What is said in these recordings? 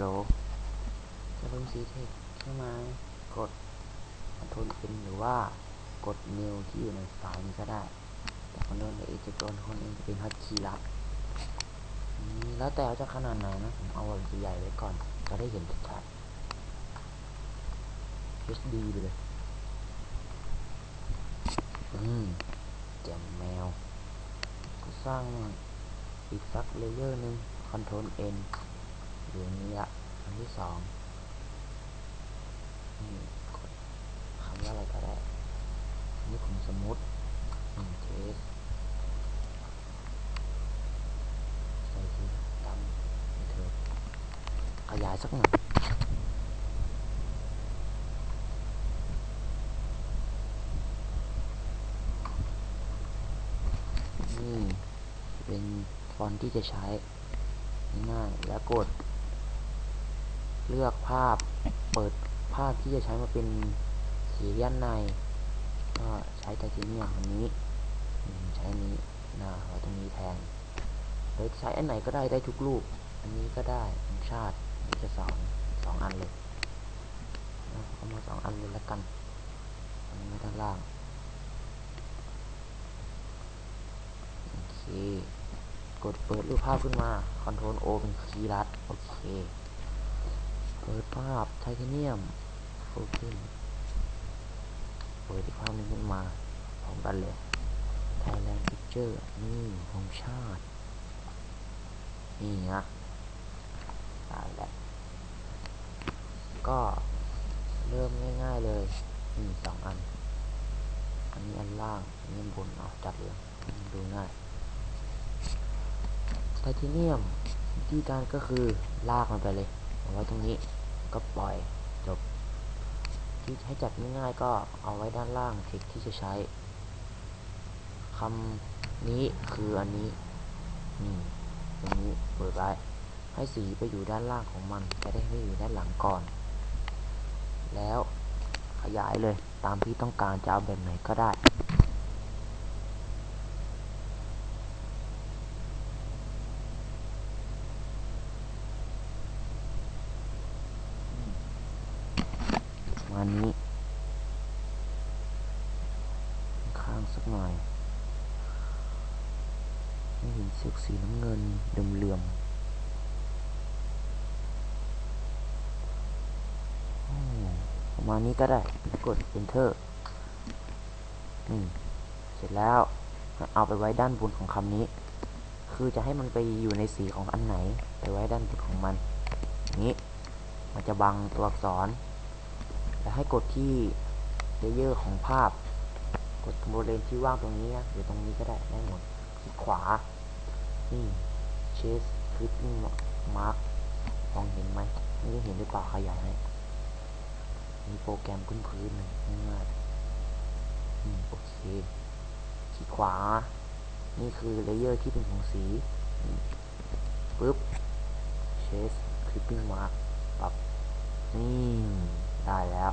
โหลจะลงสีเทคใช่ไหมกด Ctrl N หรือว่ากด New ที่อยู่ในไฟล์นี้ก็ได้ แต่คนโดนเอจะโดนคนเองเป็นฮัตคีย์ลัดนี่แล้วแต่จะขนาดไหนนะ ผมเอาแบบใหญ่ไว้ก่อน จะได้เห็นชัด HD ไปเลย อืมแจมแมว ก็สร้างอีกสักเลเยอร์หนึ่ง Ctrl N อยู่นี้ละ นที่สองนี่กดคำว่าอะไรก็ได้นี่ผมสมมติอืมเทสใส่สีดำนี่เถอะขยายสักหน่อยนี่เป็นฟอนต์ที่จะใช้ง่ายแล้วกด เลือกภาพ เปิดภาพที่จะใช้มาเป็นสีด้านใน ก็ใช้ไทเทเนียมอันนี้ ใช้อันนี้นะไว้ตรงนี้แทนหรือใช้อันไหนก็ได้ได้ทุกรูป อันนี้ก็ได้อันชาติจะสองสองอันเลยเอามาสองอันเลยแล้วกันอันนี้ไว้ด้านล่างโอเคกดเปิดรูปภาพขึ้นมา Ctrl O เป็นคีย์ลัด โอเค เปิดภาพไทเทเนียมโอเคเปิดอีกภาพหนึงขึ้นมาพร้อมกันเลย Thailand Picture นี่ของชาติ นี่นะได้แล้วก็เริ่มง่ายๆเลยนี่สองอัน อันนี้อันล่างอันนี้อันบนเอาจัดเลยดูง่ายไทเทเนียมวิธีการก็คือลากมันไปเลย ไว้ตรงนี้ก็ปล่อยจบ ที่ให้จัดง่ายๆก็เอาไว้ด้านล่างเทคที่จะใช้คำนี้คืออันนี้นี่ตรงนี้เปิดไว้ให้สีไปอยู่ด้านล่างของมันจะได้ไม่อยู่ด้านหลังก่อน แล้วขยายเลยตามที่ต้องการจะเอาแบบไหนก็ได้ มาณนี้ ข้างสักหน่อย ให้เห็นเสือกสีน้ำเงินเหลื่อมๆอืมประมาณนี้ก็ได้ กด enter อืม เสร็จแล้ว เอาไปไว้ด้านบนของคำนี้ คือจะให้มันไปอยู่ในสีของอันไหน ไปไว้ด้านบนของมัน นี้ มันจะบังตัวอักษร แล้วให้กดที่เลเยอร์ของภาพ กดบริเวณที่ว่างตรงนี้นะหรือตรงนี้ก็ได้ได้หมดคลิกขวา นี่เชสคลิปปิ้งมาร์กมองเห็นไหมไม่ได้เห็นหรือเปล่าขยายให้มีโปรแกรมพื้นๆเลยง่ายๆอืมโอเคคลิกขวา นี่คือเลเยอร์ที่เป็นของสีปึ๊บเชสคลิปปิ้งมาร์กปรับนี่ ได้แล้ว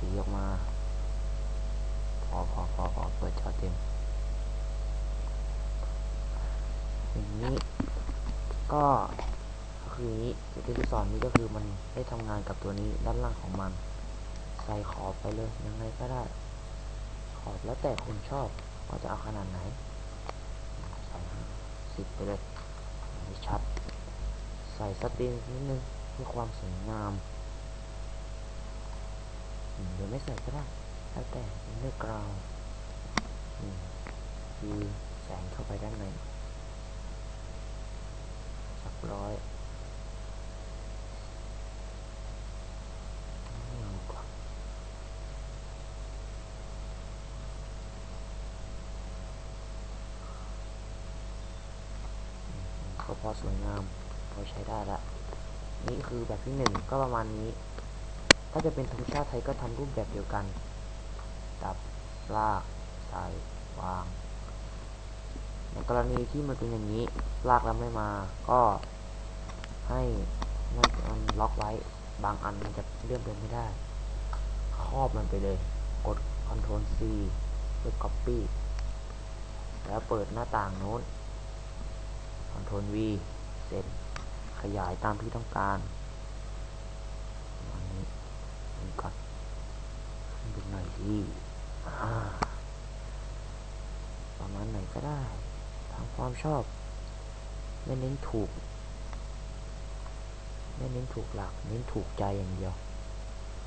สีออกมา พอพอพอพอเปิดจอเต็มอย่างนี้ก็คืออย่างนี้จุดที่สอนนี้ก็คือมันได้ทำงานกับตัวนี้ด้านล่างของมัน ใส่ขอบไปเลยยังไงก็ได้ ขอบแล้วแต่คนชอบว่าจะเอาขนาดไหนใส่สิบไปเลยให้ชัด ใส่สตรีนนิดนึงเพื่อความสวยงาม หรือไม่ใส่ก็ได้แล้วแต่เลือกกราวคือแสงเข้าไปด้านในสักร้อยเอาดีกว่ามก็พอสวยงาม พอใช้ได้ละ นี่คือแบบที่หนึ่งก็ประมาณนี้ ถ้าจะเป็นธงชาติไทยก็ทำรูปแบบเดียวกันดับลากใส่วางในกรณีที่มันเป็นอย่างนี้ ลากแล้วไม่มา ก็ให้มันมันล็อกไว้ บางอันมันจะเลื่อนไปไม่ได้ ครอบมันไปเลย กด Ctrl C เพื่อ Copy แล้วเปิดหน้าต่างโน้น Ctrl V เสร็จ ขยายตามที่ต้องการประมาณนี้นี่ก่อนขึ้ นไปหน่ประมาณไหนก็ได้ตามความชอบ ไม่เน้นถูก ไม่เน้นถูกหลัก เน้นถูกใจอย่างเดียว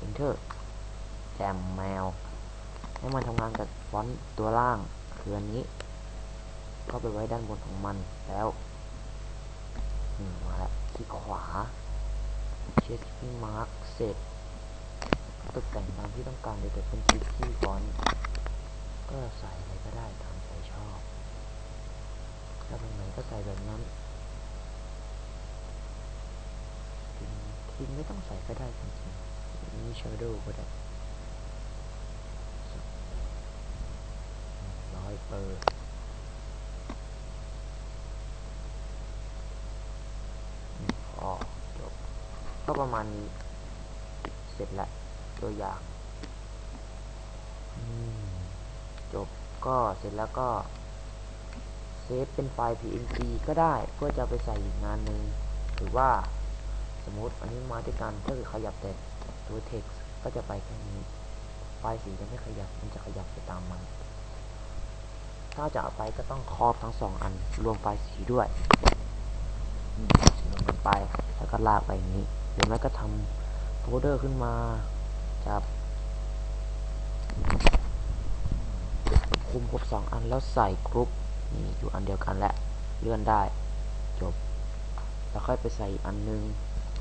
enter แจมแมว ให้มันทำงานกับฟอนต์ตัวล่างคืออันนี้ ก็ไปไว้ด้านบนของมันแล้วมาแล้วคลิกขวาเช็คที่มาร์กเสร็จ ตกแต่งตามที่ต้องการโดยแต่เป็นคลิกที่ฟอนต์ก็ใส่อะไรก็ได้ตามใจชอบถ้าตรงไหนก็ใส่แบบนั้นทินทินไม่ต้องใส่ก็ได้จริงๆมีชาร์โดก็ได้ร้อยเปอร์อืมพอจบก็ประมาณนี้ เสร็จแล้ว ตัวอย่างจบก็เสร็จแล้วก็เซฟเป็นไฟล์ png ก็ได้เพื่อจะไปใส่อีกงานหนึ่งหรือว่าสมมติอันนี้มาด้วยกันถ้าเกิดขยับแต่ตัว text ก็จะไปแค่นี้ไฟล์สีจะไม่ขยับมันจะขยับไปตามมัน ถ้าจะเอาไปก็ต้องครอบทั้งสองอันรวมไฟล์สีด้วยรวมกันไปแล้วก็ลากไปอย่างนี้หรือไม่ก็ทำโฟลเดอร์ขึ้นมา จับ คุมครบสองอันแล้วใส่กรุ๊ปนี่อยู่อันเดียวกันแหละเลื่อนได้ จบ แล้วค่อยไปใส่อันนึง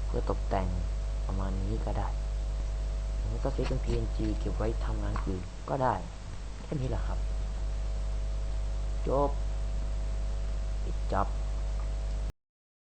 เพื่อตกแต่งประมาณนี้ก็ได้หรือไม่ก็เซฟเป็น png เก็บไว้ทำงานอื่นก็ได้ แค่นี้แหละครับ จบปิดจับ